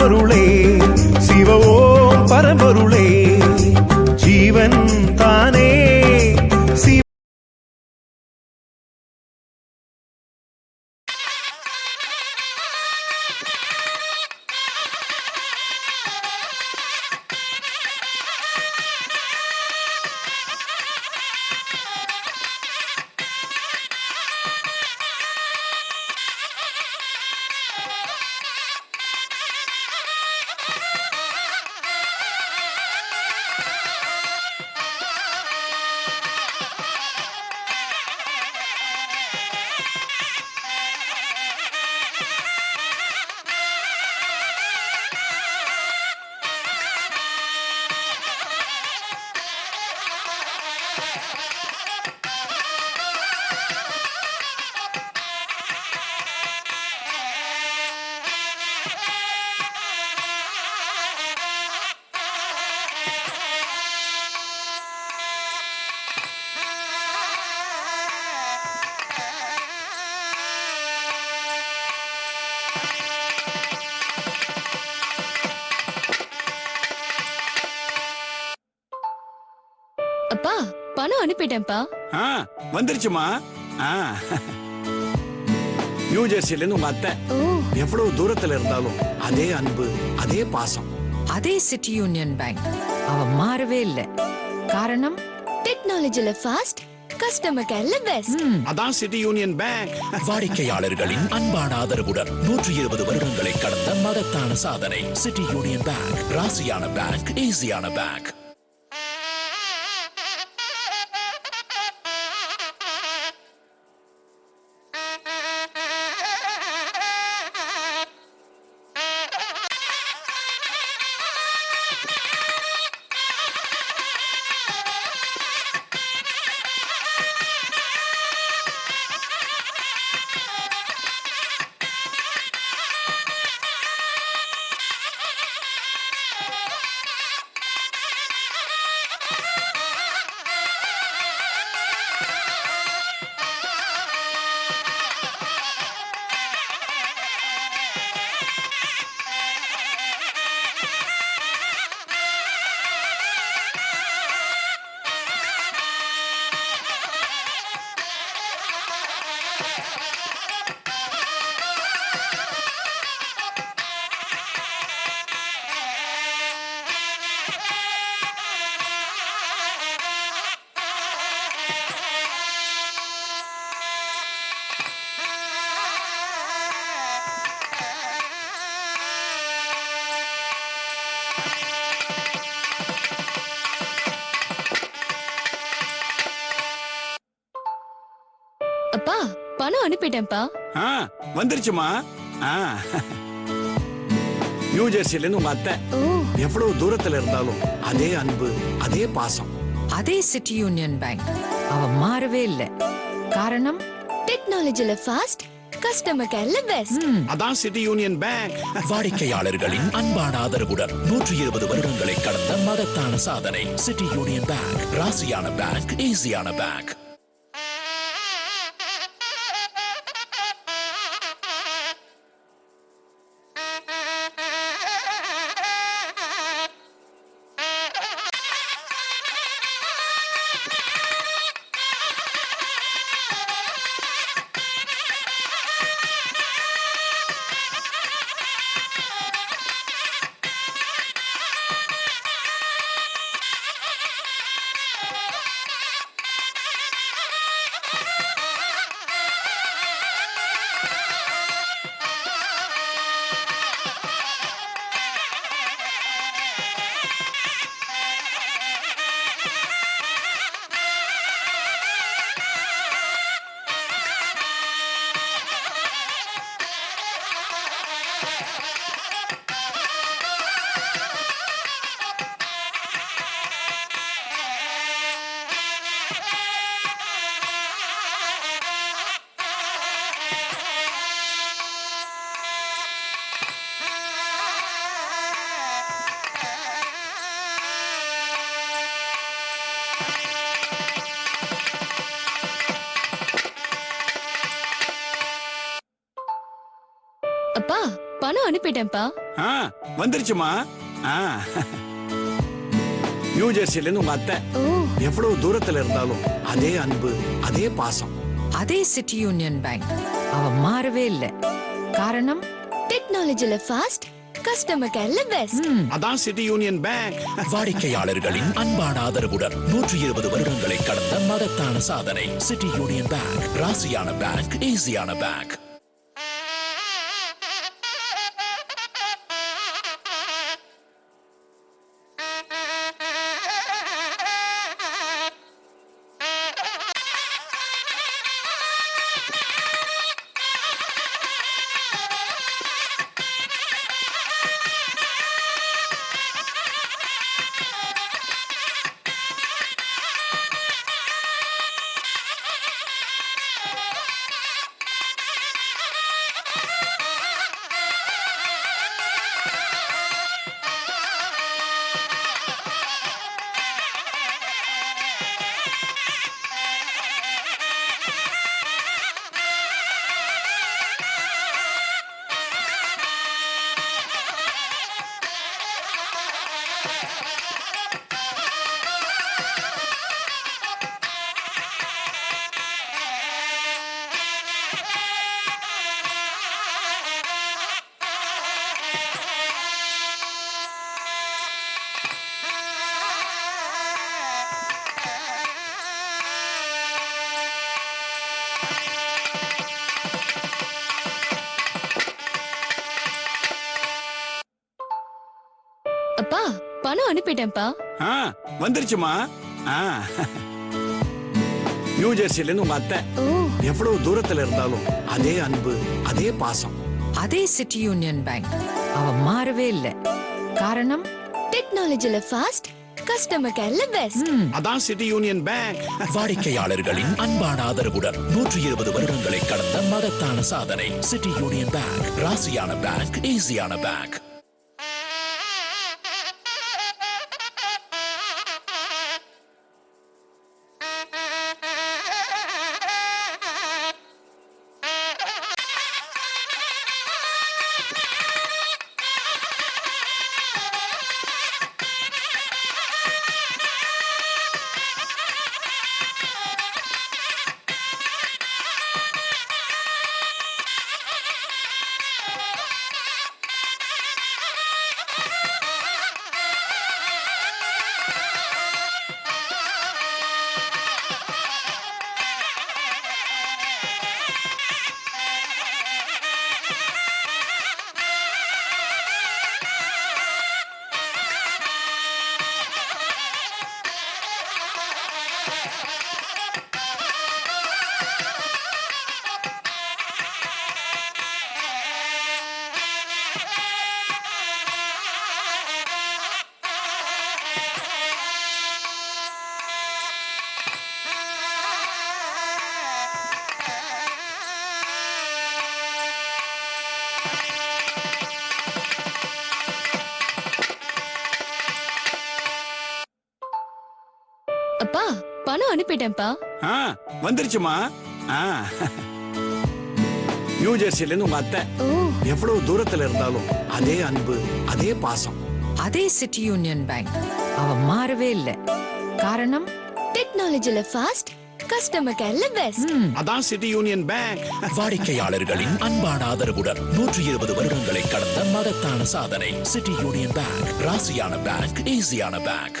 പൊരുളെ அப்பா பணம் அனுப்பிட்டேன்ப்பா. ஆ வந்துருச்சுமா. ஆ. நியூ ஜெர்சில இருந்து உங்க அத்தை. ஓ. எவ்வளவு தூரத்துல இருந்தாலும் அதே அன்பு அதே பாசம். அதே சிட்டி யூனியன் பேங்க் அவ மாறவே இல்ல. காரணம்? டெக்னாலஜில ஃபாஸ்ட் கஸ்டமர் கேர்ல பெஸ்ட் அதான் சிட்டி யூனியன் பேங்க் வாடிக்கையாளர்களின் அன்பான ஆதரவுடன் நூற்றி இருபது வருடங்களை கடந்த மகத்தான சாதனை. சிட்டி யூனியன் பேங்க் ராசியான பேங்க் ஈஸியான பேங்க் பணம் அனுப்பிட்டேன்ப்பா. ஆ வந்துருச்சுமா. ஆ. நியூ ஜெர்சில இருந்து உங்க அத்தை. ஓ. எவ்வளவு தூரத்துல இருந்தாலும் அதே அன்பு அதே பாசம். அதே சிட்டி யூனியன் பேங்க் அவ மாறவே இல்ல. காரணம்? டெக்னாலஜில ஃபாஸ்ட் கஸ்டமர் கேர்ல பெஸ்ட் அதான் சிட்டி யூனியன் பேங்க் வாடிக்கையாளர்களின் அன்பான ஆதரவுடன் நூற்றி இருபது வருடங்களை கடந்த மகத்தான சாதனை. சிட்டி யூனியன் பேங்க் ராசியான பேங்க் ஈஸியான பேங்க் அப்பா பணம் அனுப்பிட்டேன்ப்பா. ஆ வந்துருச்சுமா. ஆ. நியூ ஜெர்சில இருந்து உங்க அத்தை. எவ்வளவு தூரத்துல இருந்தாலும் அதே அன்பு அதே பாசம். அதே சிட்டி யூனியன் பேங்க் அவ மாறவே இல்ல. காரணம்? டெக்னாலஜில ஃபாஸ்ட் கஸ்டமர் கேர்ல பெஸ்ட் அதான் சிட்டி யூனியன் பேங்க் வாடிக்கையாளர்களின் அன்பான ஆதரவுடன் நூற்றி இருபது வருடங்களை கடந்த மகத்தான சாதனை. சிட்டி யூனியன் பேங்க் ராசியான பேங்க் ஈஸியான பேங்க் பணம் அனுப்பிட்டேன்ப்பா. ஆ வந்துருச்சுமா. ஆ. நியூ ஜெர்சில இருந்து உங்க அத்தை. ஓ. எவ்வளவு தூரத்துல இருந்தாலும் அதே அன்பு அதே பாசம். அதே சிட்டி யூனியன் பேங்க் அவ மாறவே இல்ல. காரணம்? டெக்னாலஜில ஃபாஸ்ட் கஸ்டமர் கேர்ல பெஸ்ட் அதான் சிட்டி யூனியன் பேங்க் வாடிக்கையாளர்களின் அன்பான ஆதரவுடன் நூற்றி இருபது வருடங்களை கடந்த மகத்தான சாதனை. சிட்டி யூனியன் பேங்க் ராசியான பேங்க் ஈஸியான பேங்க் அனுப்பிட்டேன்ப்பா ஆ வந்துருச்சுமா. ஆ. நியூ ஜெர்சில இருந்து உங்க அத்தை. ஓ. எவ்வளவு தூரத்துல இருந்தாலும் அதே அன்பு அதே பாசம். அதே சிட்டி யூனியன் பேங்க் அவ மாறவே இல்ல. காரணம்? டெக்னாலஜில ஃபாஸ்ட் கஸ்டமர் கேர்ல பெஸ்ட் ம், அதான் சிட்டி யூனியன் பேங்க் வாடிக்கையாளர்களின் அன்பான ஆதரவுடன் நூற்றி இருபது வருடங்களை கடந்த மகத்தான சாதனை. சிட்டி யூனியன் பேங்க் ராசியான பேங்க் ஈஸியான பேங்க்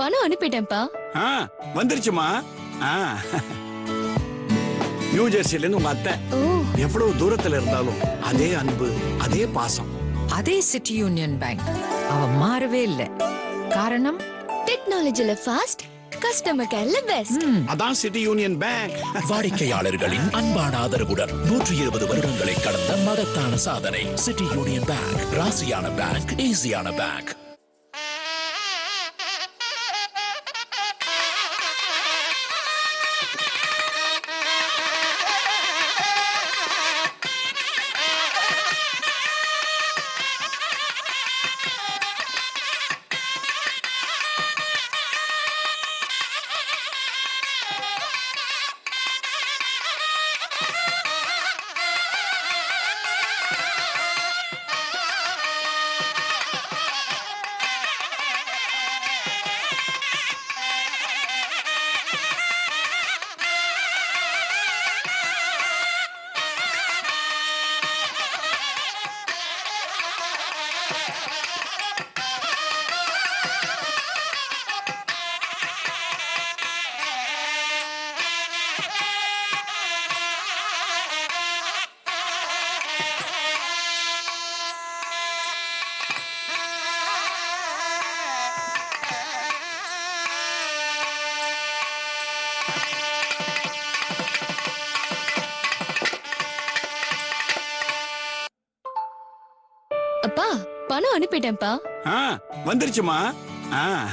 பணம் அனுப்பிட்டேன்ப்பா. வந்துருச்சுமா ஆ. நியூ ஜெர்சில இருந்து உங்க அத்தை. எவ்வளவு தூரத்துல இருந்தாலும் அதே அன்பு அதே பாசம். அதே சிட்டி யூனியன் பேங்க். அவ மாறவே இல்ல. காரணம்? டெக்னாலஜில ஃபாஸ்ட் கஸ்டமர் கேர்ல பெஸ்ட் அதான் சிட்டி யூனியன் பேங்க். வாடிக்கையாளர்களின் அன்பான ஆதரவுடன் நூற்றி இருபது வருடங்களை கடந்த மகத்தான சாதனை. City Union Bank. ராசியான பேங்க் ஈஸியான பேங்க். பணம் அனுப்பிட்டேன்ப்பா. ஆ வந்துருச்சுமா. ஆ.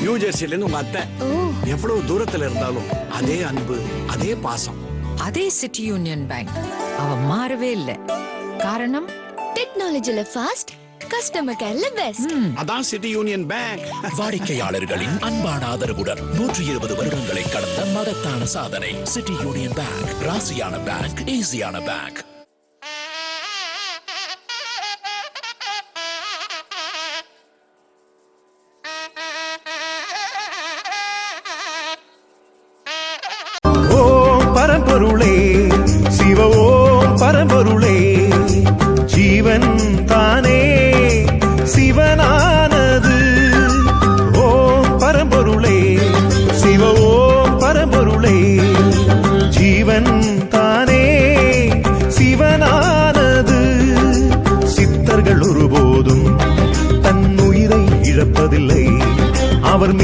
நியூ ஜெர்சில இருந்து உங்க அத்தை. ஓ. எவ்வளவு தூரத்துல இருந்தாலும் அதே அன்பு அதே பாசம். அதே சிட்டி யூனியன் பேங்க் அவ மாறவே இல்ல. காரணம்? டெக்னாலஜில ஃபாஸ்ட் கஸ்டமர் கேர்ல பெஸ்ட் அதான் சிட்டி யூனியன் பேங்க் வாடிக்கையாளர்களின் அன்பான ஆதரவுடன் நூற்றி இருபது வருடங்களை கடந்த மகத்தான சாதனை. சிட்டி யூனியன் பேங்க் ராசியான பேங்க் ஈஸியான பேங்க்